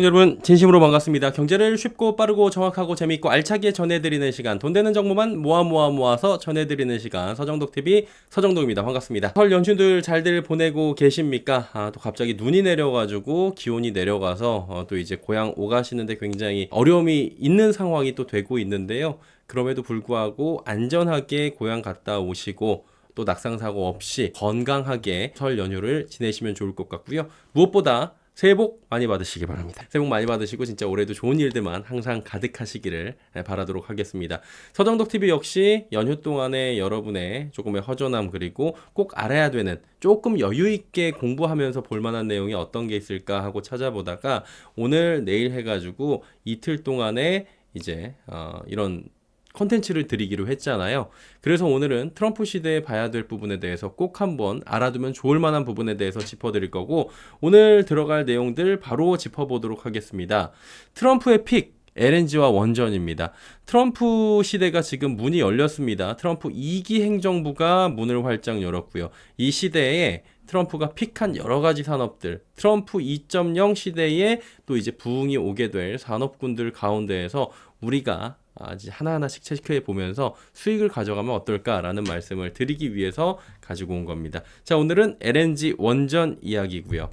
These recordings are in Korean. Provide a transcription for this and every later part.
여러분 진심으로 반갑습니다. 경제를 쉽고 빠르고 정확하고 재미있고 알차게 전해드리는 시간 돈 되는 정보만 모아 모아 모아서 전해드리는 시간 서정독 TV 서정독입니다. 반갑습니다. 설 연휴들 잘들 보내고 계십니까? 아, 또 갑자기 눈이 내려가지고 기온이 내려가서 어, 또 이제 고향 오가시는데 굉장히 어려움이 있는 상황이 또 되고 있는데요. 그럼에도 불구하고 안전하게 고향 갔다 오시고 또 낙상 사고 없이 건강하게 설 연휴를 지내시면 좋을 것 같고요. 무엇보다 새해 복 많이 받으시기 바랍니다. 새해 복 많이 받으시고 진짜 올해도 좋은 일들만 항상 가득하시기를 바라도록 하겠습니다. 서정덕 TV 역시 연휴 동안에 여러분의 조금의 허전함 그리고 꼭 알아야 되는 조금 여유 있게 공부하면서 볼 만한 내용이 어떤 게 있을까 하고 찾아보다가 오늘 내일 해가지고 이틀 동안에 이제 어, 이런 컨텐츠를 드리기로 했잖아요. 그래서 오늘은 트럼프 시대에 봐야 될 부분에 대해서 꼭 한번 알아두면 좋을 만한 부분에 대해서 짚어드릴 거고 오늘 들어갈 내용들 바로 짚어보도록 하겠습니다. 트럼프의 픽 LNG와 원전입니다. 트럼프 시대가 지금 문이 열렸습니다. 트럼프 2기 행정부가 문을 활짝 열었고요. 이 시대에 트럼프가 픽한 여러 가지 산업들, 트럼프 2.0 시대에 또 이제 부흥이 오게 될 산업군들 가운데에서 우리가 아직 하나하나씩 체크해 보면서 수익을 가져가면 어떨까라는 말씀을 드리기 위해서 가지고 온 겁니다. 자, 오늘은 LNG 원전 이야기고요.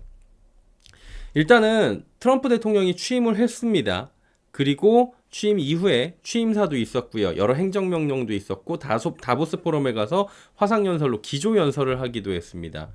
일단은 트럼프 대통령이 취임을 했습니다. 그리고 취임 이후에 취임사도 있었고요. 여러 행정명령도 있었고 다소, 다보스 포럼에 가서 화상연설로 기조연설을 하기도 했습니다.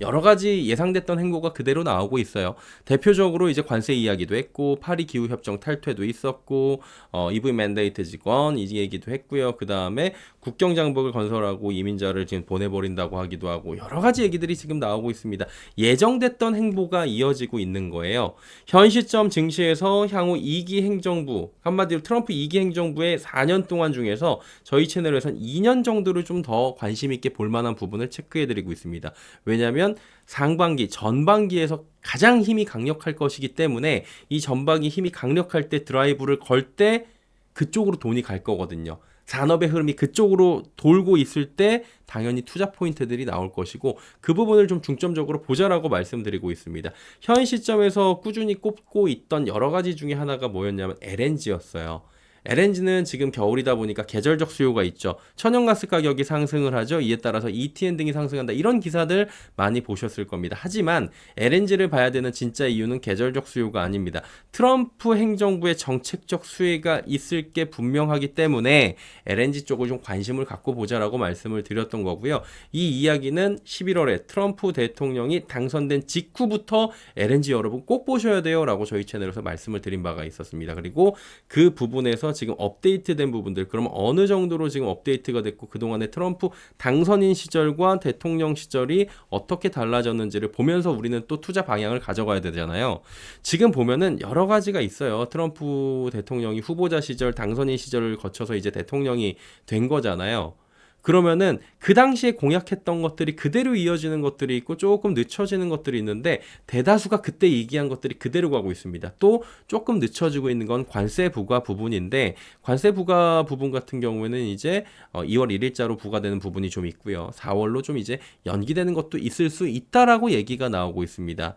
여러 가지 예상됐던 행보가 그대로 나오고 있어요. 대표적으로 이제 관세 이야기도 했고 파리 기후 협정 탈퇴도 있었고 어 EV 맨데이트 직원 이 얘기도 했고요. 그 다음에 국경 장벽을 건설하고 이민자를 지금 보내 버린다고 하기도 하고 여러 가지 얘기들이 지금 나오고 있습니다. 예정됐던 행보가 이어지고 있는 거예요. 현 시점 증시에서 향후 2기 행정부 한마디로 트럼프 2기 행정부의 4년 동안 중에서 저희 채널에선 2년 정도를 좀 더 관심 있게 볼 만한 부분을 체크해 드리고 있습니다. 왜냐하면 보면 상반기, 전반기에서 가장 힘이 강력할 것이기 때문에 이 전반기 힘이 강력할 때 드라이브를 걸 때 그쪽으로 돈이 갈 거거든요. 산업의 흐름이 그쪽으로 돌고 있을 때 당연히 투자 포인트들이 나올 것이고 그 부분을 좀 중점적으로 보자라고 말씀드리고 있습니다. 현 시점에서 꾸준히 꼽고 있던 여러 가지 중에 하나가 뭐였냐면 LNG였어요. LNG는 지금 겨울이다 보니까 계절적 수요가 있죠. 천연가스 가격이 상승을 하죠. 이에 따라서 ETN 등이 상승한다. 이런 기사들 많이 보셨을 겁니다. 하지만 LNG를 봐야 되는 진짜 이유는 계절적 수요가 아닙니다. 트럼프 행정부의 정책적 수혜가 있을 게 분명하기 때문에 LNG 쪽을 좀 관심을 갖고 보자라고 말씀을 드렸던 거고요. 이 이야기는 11월에 트럼프 대통령이 당선된 직후부터 LNG 여러분 꼭 보셔야 돼요라고 저희 채널에서 말씀을 드린 바가 있었습니다. 그리고 그 부분에서 지금 업데이트된 부분들 그러면 어느 정도로 지금 업데이트가 됐고 그동안의 트럼프 당선인 시절과 대통령 시절이 어떻게 달라졌는지를 보면서 우리는 또 투자 방향을 가져가야 되잖아요. 지금 보면은 여러 가지가 있어요. 트럼프 대통령이 후보자 시절 당선인 시절을 거쳐서 이제 대통령이 된 거잖아요. 그러면은 그 당시에 공약했던 것들이 그대로 이어지는 것들이 있고 조금 늦춰지는 것들이 있는데 대다수가 그때 얘기한 것들이 그대로 가고 있습니다. 또 조금 늦춰지고 있는 건 관세 부과 부분인데 관세 부과 부분 같은 경우에는 이제 2월 어, 1일자로 부과되는 부분이 좀 있고요. 4월로 좀 이제 연기되는 것도 있을 수 있다라고 얘기가 나오고 있습니다.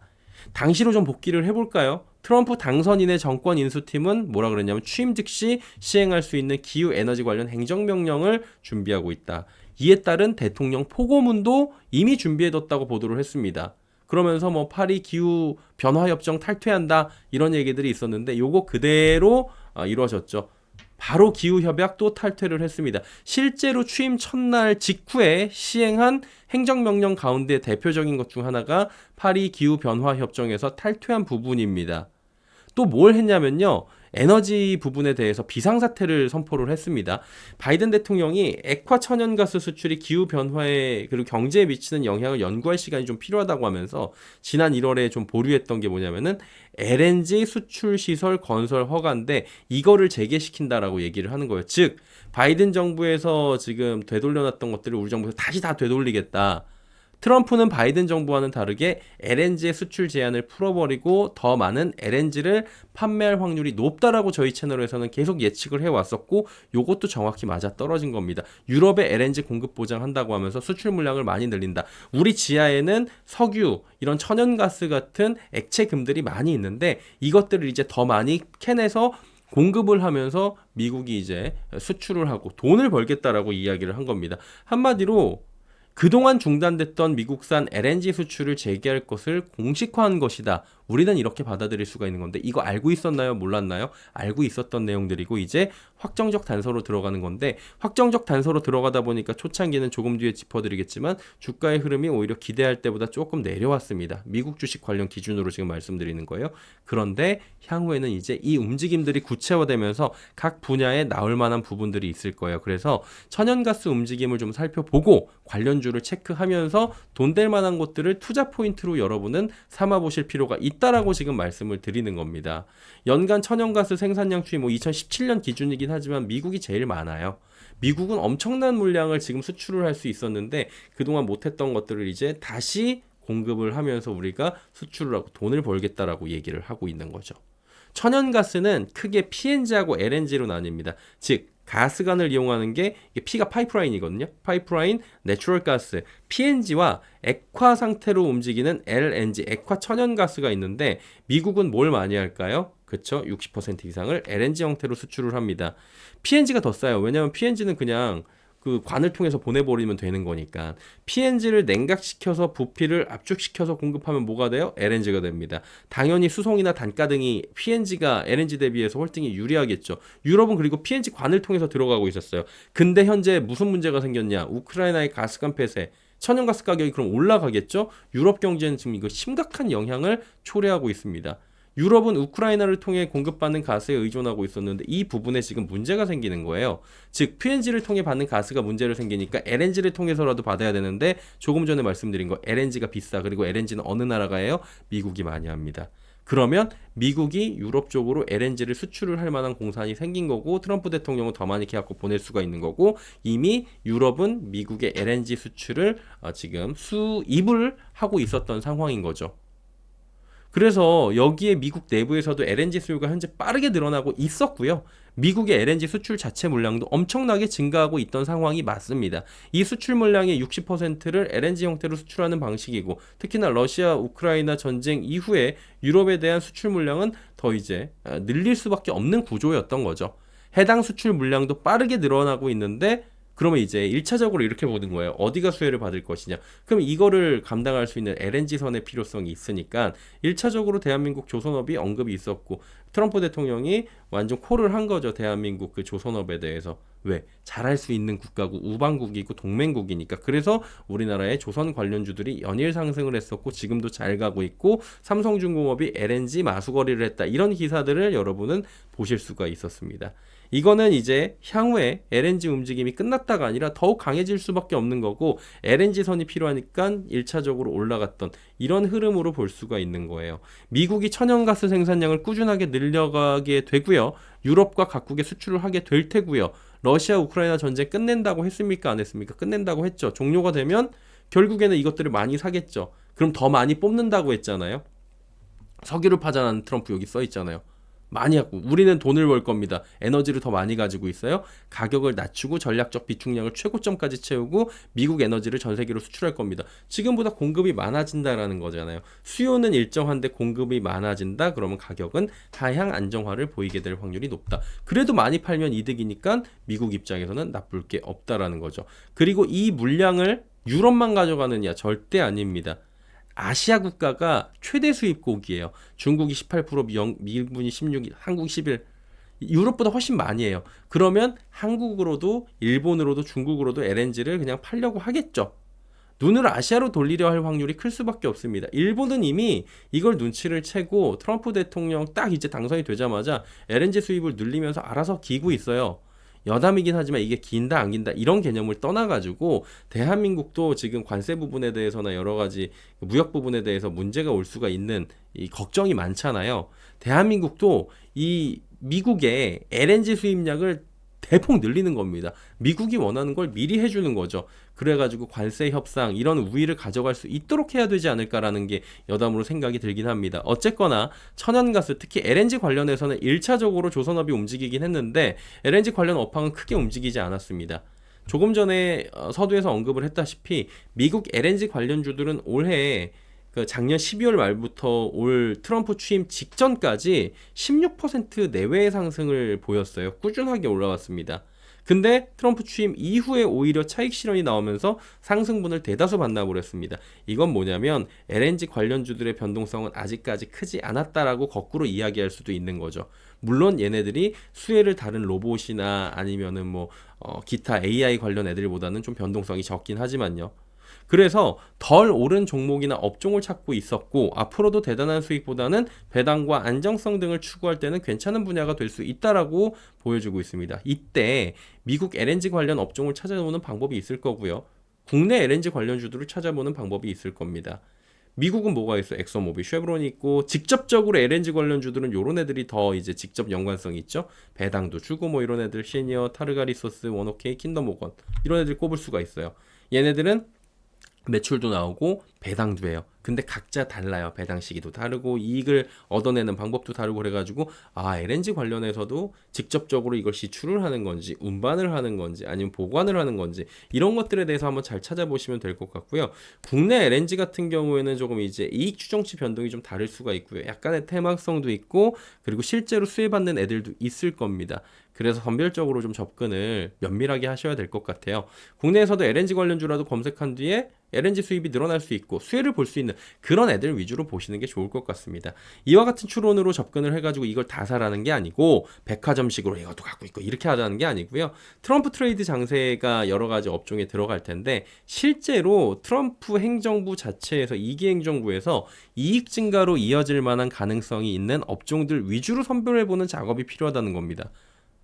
당시로 좀 복귀를 해볼까요? 트럼프 당선인의 정권 인수팀은 뭐라 그랬냐면 취임 즉시 시행할 수 있는 기후 에너지 관련 행정명령을 준비하고 있다. 이에 따른 대통령 포고문도 이미 준비해뒀다고 보도를 했습니다. 그러면서 뭐 파리 기후 변화 협정 탈퇴한다 이런 얘기들이 있었는데 요거 그대로 아, 이루어졌죠. 바로 기후협약 또 탈퇴를 했습니다. 실제로 취임 첫날 직후에 시행한 행정명령 가운데 대표적인 것 중 하나가 파리 기후변화협정에서 탈퇴한 부분입니다. 또 뭘 했냐면요. 에너지 부분에 대해서 비상사태를 선포를 했습니다. 바이든 대통령이 액화 천연가스 수출이 기후 변화에 그리고 경제에 미치는 영향을 연구할 시간이 좀 필요하다고 하면서 지난 1월에 좀 보류했던 게 뭐냐면은 LNG 수출 시설 건설 허가인데 이거를 재개시킨다라고 얘기를 하는 거예요. 즉 바이든 정부에서 지금 되돌려놨던 것들을 우리 정부에서 다시 다 되돌리겠다. 트럼프는 바이든 정부와는 다르게 LNG의 수출 제한을 풀어버리고 더 많은 LNG를 판매할 확률이 높다라고 저희 채널에서는 계속 예측을 해왔었고 요것도 정확히 맞아 떨어진 겁니다. 유럽에 LNG 공급 보장한다고 하면서 수출 물량을 많이 늘린다. 우리 지하에는 석유, 이런 천연가스 같은 액체금들이 많이 있는데 이것들을 이제 더 많이 캔에서 공급을 하면서 미국이 이제 수출을 하고 돈을 벌겠다라고 이야기를 한 겁니다. 한마디로 그동안 중단됐던 미국산 LNG 수출을 재개할 것을 공식화한 것이다. 우리는 이렇게 받아들일 수가 있는 건데 이거 알고 있었나요? 몰랐나요? 알고 있었던 내용들이고 이제 확정적 단서로 들어가는 건데 확정적 단서로 들어가다 보니까 초창기는 조금 뒤에 짚어드리겠지만 주가의 흐름이 오히려 기대할 때보다 조금 내려왔습니다. 미국 주식 관련 기준으로 지금 말씀드리는 거예요. 그런데 향후에는 이제 이 움직임들이 구체화되면서 각 분야에 나올 만한 부분들이 있을 거예요. 그래서 천연가스 움직임을 좀 살펴보고 관련주를 체크하면서 돈 될 만한 곳들을 투자 포인트로 여러분은 삼아 보실 필요가 있다 라고 지금 말씀을 드리는 겁니다. 연간 천연가스 생산량 추이 뭐 2017년 기준이긴 하지만 미국이 제일 많아요. 미국은 엄청난 물량을 지금 수출을 할 수 있었는데 그동안 못했던 것들을 이제 다시 공급을 하면서 우리가 수출을 하고 돈을 벌겠다라고 얘기를 하고 있는 거죠. 천연가스는 크게 PNG하고 LNG로 나뉩니다. 즉 가스관을 이용하는 게 P가 파이프라인이거든요. 파이프라인, 내추럴 가스, PNG와 액화 상태로 움직이는 LNG, 액화 천연가스가 있는데 미국은 뭘 많이 할까요? 그쵸? 60% 이상을 LNG 형태로 수출을 합니다. PNG가 더 싸요. 왜냐하면 PNG는 그냥 그 관을 통해서 보내버리면 되는 거니까 PNG를 냉각시켜서 부피를 압축시켜서 공급하면 뭐가 돼요? LNG가 됩니다. 당연히 수송이나 단가 등이 PNG가 LNG 대비해서 홀딩이 유리하겠죠. 유럽은 그리고 PNG 관을 통해서 들어가고 있었어요. 근데 현재 무슨 문제가 생겼냐? 우크라이나의 가스관 폐쇄. 천연가스 가격이 그럼 올라가겠죠? 유럽 경제는 지금 이거 심각한 영향을 초래하고 있습니다. 유럽은 우크라이나를 통해 공급받는 가스에 의존하고 있었는데 이 부분에 지금 문제가 생기는 거예요. 즉 PNG를 통해 받는 가스가 문제를 생기니까 LNG를 통해서라도 받아야 되는데 조금 전에 말씀드린 거 LNG가 비싸 그리고 LNG는 어느 나라가 해요? 미국이 많이 합니다. 그러면 미국이 유럽 쪽으로 LNG를 수출을 할 만한 공산이 생긴 거고 트럼프 대통령은 더 많이 계약고 보낼 수가 있는 거고 이미 유럽은 미국의 LNG 수출을 어, 지금 수입을 하고 있었던 상황인 거죠. 그래서 여기에 미국 내부에서도 LNG 수요가 현재 빠르게 늘어나고 있었고요. 미국의 LNG 수출 자체 물량도 엄청나게 증가하고 있던 상황이 맞습니다. 이 수출 물량의 60%를 LNG 형태로 수출하는 방식이고 특히나 러시아 우크라이나 전쟁 이후에 유럽에 대한 수출 물량은 더 이제 아, 늘릴 수밖에 없는 구조였던 거죠. 해당 수출 물량도 빠르게 늘어나고 있는데 그러면 이제 1차적으로 이렇게 보는 거예요. 어디가 수혜를 받을 것이냐. 그럼 이거를 감당할 수 있는 LNG선의 필요성이 있으니까 1차적으로 대한민국 조선업이 언급이 있었고 트럼프 대통령이 완전 콜을 한 거죠. 대한민국 그 조선업에 대해서. 왜? 잘할 수 있는 국가고 우방국이고 동맹국이니까. 그래서 우리나라의 조선 관련주들이 연일 상승을 했었고 지금도 잘 가고 있고 삼성중공업이 LNG 마수거리를 했다. 이런 기사들을 여러분은 보실 수가 있었습니다. 이거는 이제 향후에 LNG 움직임이 끝났다가 아니라 더욱 강해질 수밖에 없는 거고 LNG 선이 필요하니까 1차적으로 올라갔던 이런 흐름으로 볼 수가 있는 거예요. 미국이 천연가스 생산량을 꾸준하게 늘려가게 되고요. 유럽과 각국에 수출을 하게 될 테고요. 러시아 우크라이나 전쟁 끝낸다고 했습니까? 안 했습니까? 끝낸다고 했죠. 종료가 되면 결국에는 이것들을 많이 사겠죠. 그럼 더 많이 뽑는다고 했잖아요. 석유를 파자는 트럼프 여기 써 있잖아요. 많이 하고 우리는 돈을 벌 겁니다. 에너지를 더 많이 가지고 있어요. 가격을 낮추고 전략적 비축량을 최고점까지 채우고 미국 에너지를 전 세계로 수출할 겁니다. 지금보다 공급이 많아진다라는 거잖아요. 수요는 일정한데 공급이 많아진다. 그러면 가격은 하향 안정화를 보이게 될 확률이 높다. 그래도 많이 팔면 이득이니까 미국 입장에서는 나쁠 게 없다라는 거죠. 그리고 이 물량을 유럽만 가져가느냐 절대 아닙니다. 아시아 국가가 최대 수입국이에요. 중국이 18%, 영, 미국이 16, 한국 11. 유럽보다 훨씬 많이 해요. 그러면 한국으로도 일본으로도 중국으로도 LNG를 그냥 팔려고 하겠죠. 눈을 아시아로 돌리려 할 확률이 클 수밖에 없습니다. 일본은 이미 이걸 눈치를 채고 트럼프 대통령 딱 이제 당선이 되자마자 LNG 수입을 늘리면서 알아서 기고 있어요. 여담이긴 하지만 이게 긴다 안 긴다 이런 개념을 떠나가지고 대한민국도 지금 관세 부분에 대해서나 여러 가지 무역 부분에 대해서 문제가 올 수가 있는 이 걱정이 많잖아요. 대한민국도 이 미국의 LNG 수입량을 대폭 늘리는 겁니다. 미국이 원하는 걸 미리 해주는 거죠. 그래가지고 관세 협상 이런 우위를 가져갈 수 있도록 해야 되지 않을까라는 게 여담으로 생각이 들긴 합니다. 어쨌거나 천연가스 특히 LNG 관련해서는 1차적으로 조선업이 움직이긴 했는데 LNG 관련 업황은 크게 움직이지 않았습니다. 조금 전에 어, 서두에서 언급을 했다시피 미국 LNG 관련주들은 올해 그 작년 12월 말부터 올 트럼프 취임 직전까지 16% 내외의 상승을 보였어요. 꾸준하게 올라왔습니다. 근데 트럼프 취임 이후에 오히려 차익 실현이 나오면서 상승분을 대다수 했습니다. 이건 뭐냐면 LNG 관련주들의 변동성은 아직까지 크지 않았다라고 거꾸로 이야기할 수도 있는 거죠. 물론 얘네들이 수혜를 다른 로봇이나 아니면은 뭐 어, 기타 AI 관련 애들보다는 좀 변동성이 적긴 하지만요. 그래서 덜 오른 종목이나 업종을 찾고 있었고 앞으로도 대단한 수익보다는 배당과 안정성 등을 추구할 때는 괜찮은 분야가 될 수 있다라고 보여주고 있습니다. 이때 미국 LNG 관련 업종을 찾아보는 방법이 있을 거고요. 국내 LNG 관련주들을 찾아보는 방법이 있을 겁니다. 미국은 뭐가 있어? 엑소모빌, 쉐브론이 있고 직접적으로 LNG 관련주들은 요런 애들이 더 이제 직접 연관성이 있죠. 배당도 주고 뭐 이런 애들 시니어, 타르가 리소스, 원오케이, 킨더모건 이런 애들 꼽을 수가 있어요. 얘네들은 매출도 나오고 배당도 해요. 근데 각자 달라요. 배당 시기도 다르고 이익을 얻어내는 방법도 다르고 그래가지고 아 LNG 관련해서도 직접적으로 이걸 시출을 하는 건지 운반을 하는 건지 아니면 보관을 하는 건지 이런 것들에 대해서 한번 잘 찾아보시면 될 것 같고요. 국내 LNG 같은 경우에는 조금 이제 이익 추정치 변동이 좀 다를 수가 있고요. 약간의 태막성도 있고 그리고 실제로 수혜받는 애들도 있을 겁니다. 그래서 선별적으로 좀 접근을 면밀하게 하셔야 될 것 같아요. 국내에서도 LNG 관련주라도 검색한 뒤에 LNG 수입이 늘어날 수 있고 수혜를 볼 수 있는 그런 애들 위주로 보시는 게 좋을 것 같습니다. 이와 같은 추론으로 접근을 해가지고 이걸 다 사라는 게 아니고 백화점식으로 이것도 갖고 있고 이렇게 하자는 게 아니고요. 트럼프 트레이드 장세가 여러 가지 업종에 들어갈 텐데 실제로 트럼프 행정부 자체에서 이기 행정부에서 이익 증가로 이어질 만한 가능성이 있는 업종들 위주로 선별해보는 작업이 필요하다는 겁니다.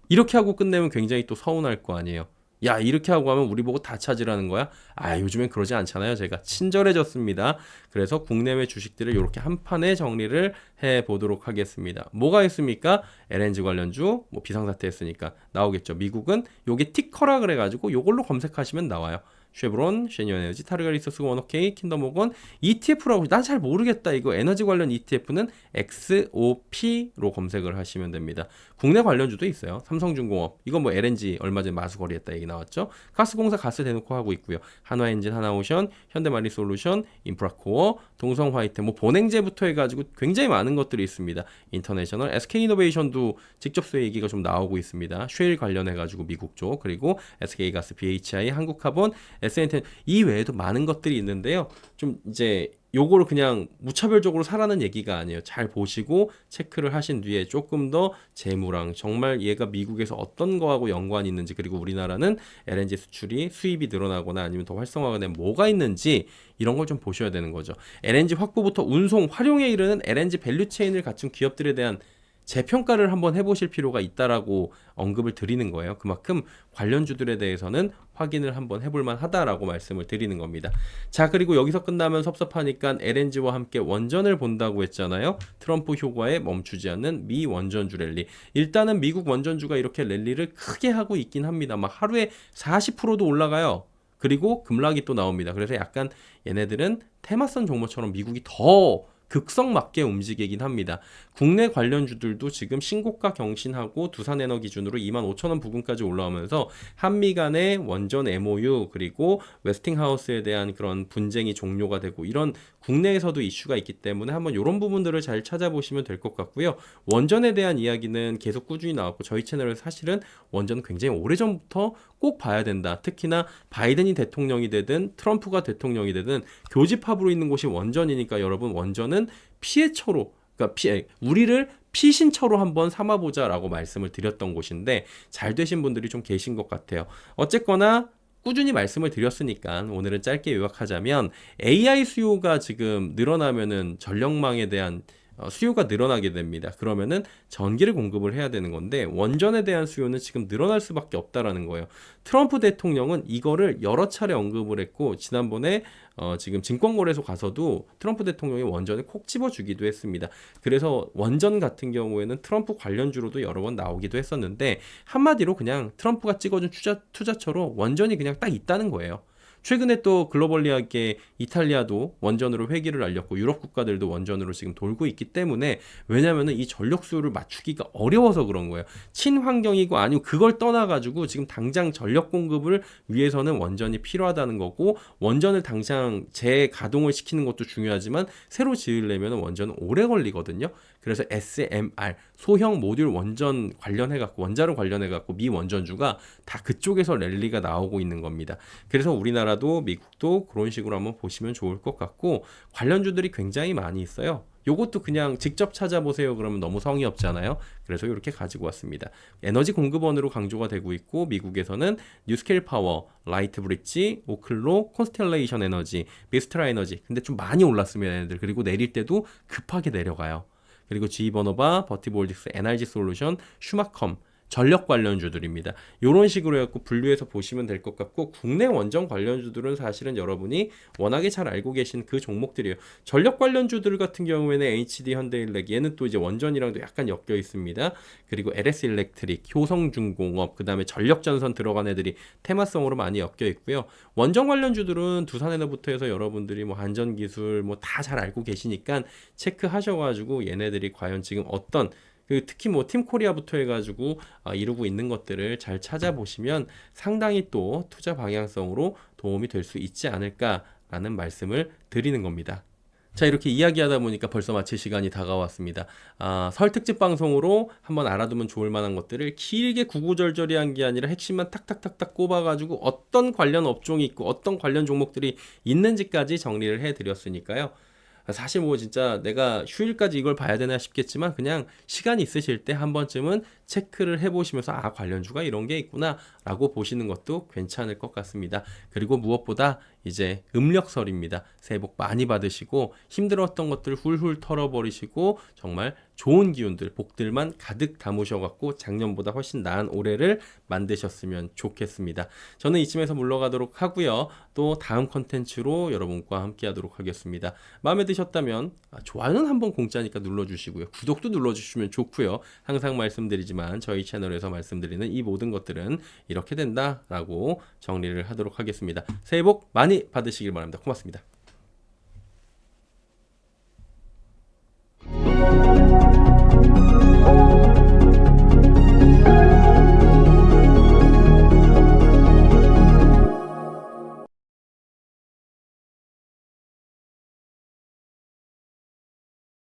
이렇게 하고 끝내면 굉장히 또 서운할 거 아니에요. 야 이렇게 하고 하면 우리 보고 다 찾으라는 거야? 아 요즘엔 그러지 않잖아요. 제가 친절해졌습니다. 그래서 국내외 주식들을 이렇게 한 판에 정리를 해 보도록 하겠습니다. 뭐가 있습니까? LNG 관련주 뭐 비상사태 했으니까 나오겠죠. 미국은 요게 티커라 그래가지고 요걸로 검색하시면 나와요. 쉐브론, 쉐니언 에너지, 타르가리소스, 원오케이, 킨더모건 ETF라고 난 잘 모르겠다 이거 에너지 관련 ETF는 XOP로 검색을 하시면 됩니다. 국내 관련주도 있어요. 삼성중공업 이건 뭐 LNG 얼마 전에 마수거리 했다 얘기 나왔죠. 가스공사 가스 대놓고 하고 있고요. 한화엔진, 하나오션, 현대마리솔루션, 인프라코어, 동성화이트 뭐 본행제부터 해 가지고 굉장히 많은 것들이 있습니다. 인터내셔널, SK이노베이션도 직접 수혜 얘기가 좀 나오고 있습니다. 쉐일 관련해 가지고 미국 쪽 그리고 SK가스, BHI, 한국카본, SNT 이 외에도 많은 것들이 있는데요. 좀 이제 요거를 그냥 무차별적으로 사라는 얘기가 아니에요. 잘 보시고 체크를 하신 뒤에 조금 더 재무랑 정말 얘가 미국에서 어떤 거하고 연관이 있는지 그리고 우리나라는 LNG 수출이 수입이 늘어나거나 아니면 더 활성화가 되면 뭐가 있는지 이런 걸 좀 보셔야 되는 거죠. LNG 확보부터 운송, 활용에 이르는 LNG 밸류 체인을 갖춘 기업들에 대한 재평가를 한번 해보실 필요가 있다라고 언급을 드리는 거예요. 그만큼 관련주들에 대해서는 확인을 한번 해볼만 하다라고 말씀을 드리는 겁니다. 자, 그리고 여기서 끝나면 섭섭하니까 LNG와 함께 원전을 본다고 했잖아요. 트럼프 효과에 멈추지 않는 미 원전주 랠리. 일단은 미국 원전주가 이렇게 랠리를 크게 하고 있긴 합니다. 막 하루에 40%도 올라가요. 그리고 급락이 또 나옵니다. 그래서 약간 얘네들은 테마선 종목처럼 미국이 더 극성 맞게 움직이긴 합니다. 국내 관련주들도 지금 신고가 경신하고 두산에너 기준으로 2만 5천 원 부근까지 올라오면서 한미 간의 원전 MOU 그리고 웨스팅하우스에 대한 그런 분쟁이 종료가 되고 이런 국내에서도 이슈가 있기 때문에 한번 이런 부분들을 잘 찾아보시면 될 것 같고요. 원전에 대한 이야기는 계속 꾸준히 나왔고 저희 채널에서 사실은 원전은 굉장히 오래전부터 꼭 봐야 된다. 특히나 바이든이 대통령이 되든 트럼프가 대통령이 되든 교집합으로 있는 곳이 원전이니까 여러분 원전은 피해처로 그러니까 피, 우리를 피신처로 한번 삼아보자라고 말씀을 드렸던 곳인데 잘 되신 분들이 좀 계신 것 같아요. 어쨌거나 꾸준히 말씀을 드렸으니까 오늘은 짧게 요약하자면 AI 수요가 지금 늘어나면은 전력망에 대한 어, 수요가 늘어나게 됩니다. 그러면은 전기를 공급을 해야 되는 건데 원전에 대한 수요는 지금 늘어날 수밖에 없다라는 거예요. 트럼프 대통령은 이거를 여러 차례 언급을 했고 지난번에 어, 지금 증권거래소 가서도 트럼프 대통령이 원전을 콕 집어주기도 했습니다. 그래서 원전 같은 경우에는 트럼프 관련주로도 여러 번 나오기도 했었는데 한마디로 그냥 트럼프가 찍어준 투자, 투자처로 원전이 그냥 딱 있다는 거예요. 최근에 또 글로벌리하게 이탈리아도 원전으로 회귀를 알렸고 유럽 국가들도 원전으로 지금 돌고 있기 때문에 왜냐면은 이 전력 수요를 맞추기가 어려워서 그런 거예요. 친환경이고 아니고 그걸 떠나가지고 지금 당장 전력 공급을 위해서는 원전이 필요하다는 거고 원전을 당장 재가동을 시키는 것도 중요하지만 새로 지으려면 원전은 오래 걸리거든요. 그래서 SMR 소형 모듈 원전 관련해 갖고 원자로 관련해 갖고 미 원전주가 다 그쪽에서 랠리가 나오고 있는 겁니다. 그래서 우리나라도 미국도 그런 식으로 한번 보시면 좋을 것 같고 관련주들이 굉장히 많이 있어요. 요것도 그냥 직접 찾아보세요. 그러면 너무 성의 없잖아요. 그래서 이렇게 가지고 왔습니다. 에너지 공급원으로 강조가 되고 있고 미국에서는 뉴스케일 파워, 라이트 브릿지, 오클로, 콘스텔레이션 에너지, 미스트라 에너지. 근데 좀 많이 올랐으면 얘네들 그리고 내릴 때도 급하게 내려가요. 그리고 G버너바, 버티볼딕스, NRG 솔루션, 슈마컴 전력 관련주들입니다. 이런 식으로 해갖고 분류해서 보시면 될 것 같고 국내 원전 관련주들은 사실은 여러분이 워낙에 잘 알고 계신 그 종목들이에요. 전력 관련주들 같은 경우에는 HD 현대일렉 얘는 또 이제 원전이랑도 약간 엮여 있습니다. 그리고 LS 일렉트릭, 효성중공업, 그 다음에 전력전선 들어간 애들이 테마성으로 많이 엮여 있고요. 원전 관련주들은 두산에너부터 해서 여러분들이 뭐 한전기술 뭐 다 잘 알고 계시니까 체크하셔가지고 얘네들이 과연 지금 어떤 그 특히 뭐 팀 코리아부터 해가지고 아, 이루고 있는 것들을 잘 찾아보시면 상당히 또 투자 방향성으로 도움이 될 수 있지 않을까라는 말씀을 드리는 겁니다. 자 이렇게 이야기하다 보니까 벌써 마칠 시간이 다가왔습니다. 아, 설 특집 방송으로 한번 알아두면 좋을 만한 것들을 길게 구구절절히한 게 아니라 핵심만 탁탁탁탁 꼽아가지고 어떤 관련 업종이 있고 어떤 관련 종목들이 있는지까지 정리를 해드렸으니까요. 사실 뭐 진짜 내가 휴일까지 이걸 봐야 되나 싶겠지만 그냥 시간이 있으실 때 한 번쯤은 체크를 해보시면서 아 관련주가 이런 게 있구나라고 보시는 것도 괜찮을 것 같습니다. 그리고 무엇보다 이제 음력설입니다. 새해 복 많이 받으시고 힘들었던 것들 훌훌 털어버리시고 정말 좋은 기운들 복들만 가득 담으셔갖고 작년보다 훨씬 나은 올해를 만드셨으면 좋겠습니다. 저는 이쯤에서 물러가도록 하고요. 또 다음 컨텐츠로 여러분과 함께하도록 하겠습니다. 마음에 드셨다면 아, 좋아요는 한번 공짜니까 눌러주시고요. 구독도 눌러주시면 좋고요. 항상 말씀드리 지만 저희 채널에서 말씀드리는 이 모든 것들은 이렇게 된다라고 정리를 하도록 하겠습니다. 새해 복 많이 받으시길 바랍니다. 고맙습니다.